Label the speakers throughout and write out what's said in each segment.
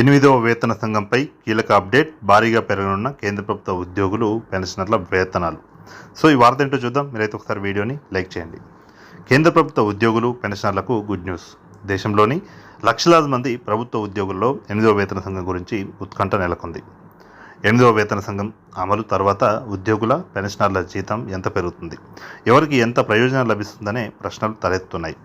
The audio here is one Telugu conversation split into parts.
Speaker 1: ఎనిమిదవ వేతన సంఘంపై కీలక అప్డేట్ భారీగా పెరగనున్న కేంద్ర ప్రభుత్వ ఉద్యోగులు పెన్షనర్ల వేతనాలు. సో ఈ వార్త ఏంటో చూద్దాం. మీరైతే ఒకసారి వీడియోని లైక్ చేయండి. కేంద్ర ప్రభుత్వ ఉద్యోగులు పెన్షనర్లకు గుడ్ న్యూస్. దేశంలోని లక్షలాది మంది ప్రభుత్వ ఉద్యోగుల్లో ఎనిమిదవ వేతన సంఘం గురించి ఉత్కంఠ నెలకొంది. ఎనిమిదవ వేతన సంఘం అమలు తర్వాత ఉద్యోగుల పెన్షనర్ల జీతం ఎంత పెరుగుతుంది? ఎవరికి ఎంత ప్రయోజనం లభిస్తుందనే ప్రశ్నలు తలెత్తున్నాయి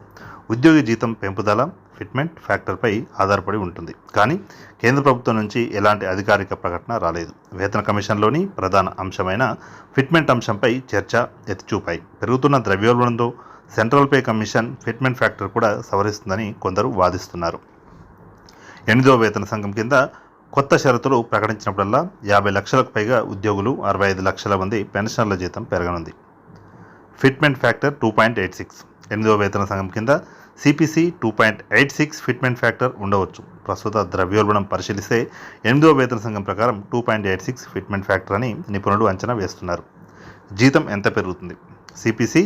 Speaker 1: ఉద్యోగి జీతం పెంపుదల ఫిట్మెంట్ ఫ్యాక్టర్పై ఆధారపడి ఉంటుంది. కానీ కేంద్ర ప్రభుత్వం నుంచి ఎలాంటి అధికారిక ప్రకటన రాలేదు. వేతన కమిషన్లోని ప్రధాన అంశమైన ఫిట్మెంట్ అంశంపై చర్చ ఎత్తిచూపాయి. పెరుగుతున్న ద్రవ్యోల్బణంతో central pay commission fitment factor కూడా సవరిస్తుందని కొందరు వాదిస్తున్నారు. ఎనిమిదవ వేతన సంఘం కింద కొత్త షరతులు ప్రకటించినప్పుడల్లా యాభై లక్షలకు పైగా ఉద్యోగులు అరవై ఐదు లక్షల మంది పెన్షనర్ల జీతం పెరగనుంది. Fitment factor two point eight six. ఎనిమిదవ వేతన సంఘం కింద CPC two point eight six fitment factor ఉండవచ్చు. ప్రస్తుత ద్రవ్యోల్బణం పరిశీలిస్తే ఎనిమిదవ వేతన సంఘం ప్రకారం two point eight six fitment factor అని నిపుణులు అంచనా వేస్తున్నారు. జీతం ఎంత పెరుగుతుంది? CPC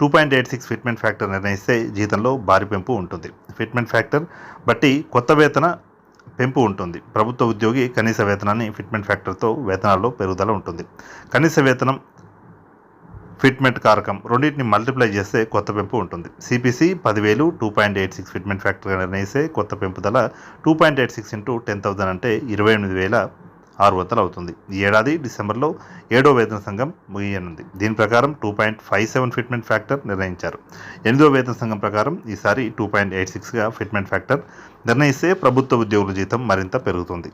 Speaker 1: two point eight six fitment factor నిర్ణయిస్తే జీతంలో భారీ పెంపు ఉంటుంది. ఫిట్మెంట్ ఫ్యాక్టర్ బట్టి కొత్త వేతన పెంపు ఉంటుంది. ప్రభుత్వ ఉద్యోగి కనీస వేతనాన్ని ఫిట్మెంట్ ఫ్యాక్టర్తో వేతనాల్లో పెరుగుదల ఉంటుంది. కనీస వేతనం ఫిట్మెంట్ కారకం రెండింటిని మల్టిప్లై చేస్తే కొత్త పెంపు ఉంటుంది. సిపిసి పదివేలు two point eight six fitment ఫ్యాక్టర్గా నిర్ణయిస్తే కొత్త పెంపుదల two point eight six into ten thousand అంటే ఇరవై ఎనిమిది వేల ఆరు వందలు అవుతుంది. ఈ ఏడాది డిసెంబర్లో ఏడో వేతన సంఘం ముగియనుంది. దీని ప్రకారం two point five seven fitment factor నిర్ణయించారు. ఎనిమిదో వేతన సంఘం ప్రకారం ఈసారి టూ పాయింట్ ఎయిట్ సిక్స్గా ఫిట్మెంట్ ఫ్యాక్టర్ నిర్ణయిస్తే ప్రభుత్వ ఉద్యోగుల జీతం మరింత పెరుగుతుంది.